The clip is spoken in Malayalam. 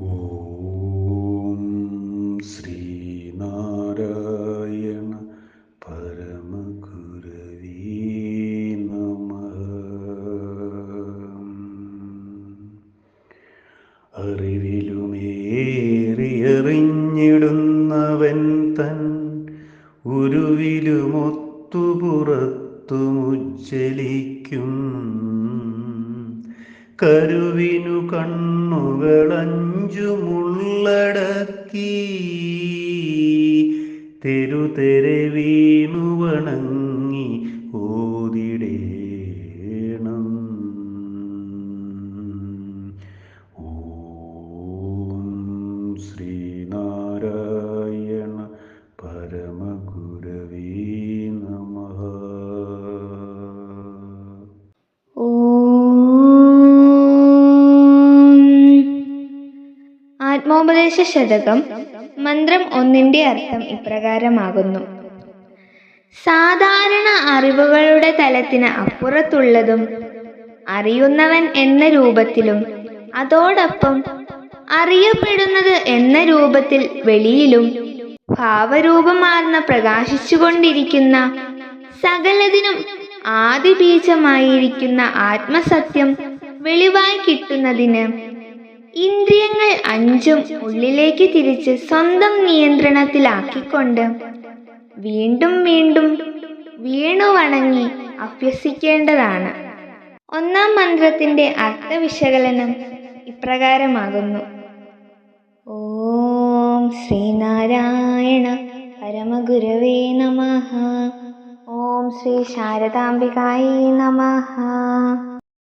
ഓം ശ്രീനാരായണ പരമഗുരവീ നമ. അറിവിലുമേറിയറിഞ്ഞിടുന്നവൻ തൻ ഉരുവിലുമൊത്തു പുറത്തുമുജ്ജലിക്കും കരുവിനു കണ്ണുകളഞ്ചു മുള്ളടക്കി തെരുതെരെ വീണു വണങ്ങി. ആത്മോപദേശ ശതകം മന്ത്രം ഒന്നിന്റെ അർത്ഥം ഇപ്രകാരമാകുന്നു. സാധാരണ അറിവുകളുടെ തലത്തിന് അപ്പുറത്തുള്ളതും അറിയുന്നവൻ എന്ന രൂപത്തിലും അതോടൊപ്പം അറിയപ്പെടുന്നത് എന്ന രൂപത്തിൽ വെളിയിലും ഭാവരൂപമാർന്ന പ്രകാശിച്ചുകൊണ്ടിരിക്കുന്ന സകലതിനും ആദിബീജമായിരിക്കുന്ന ആത്മസത്യം വെളിവായി കിട്ടുന്നതിന് ഇന്ദ്രിയങ്ങൾ അഞ്ചും ഉള്ളിലേക്ക് തിരിച്ച് സ്വന്തം നിയന്ത്രണത്തിലാക്കിക്കൊണ്ട് വീണ്ടും വീണ്ടും വീണു വണങ്ങി അഭ്യസിക്കേണ്ടതാണ്. ഒന്നാം മന്ത്രത്തിന്റെ അർത്ഥവിശകലനം ഇപ്രകാരമാകുന്നു. ഓം ശ്രീനാരായണ പരമഗുരവേ നമ. ഓം ശ്രീ ശാരദാംബികായി നമഃ.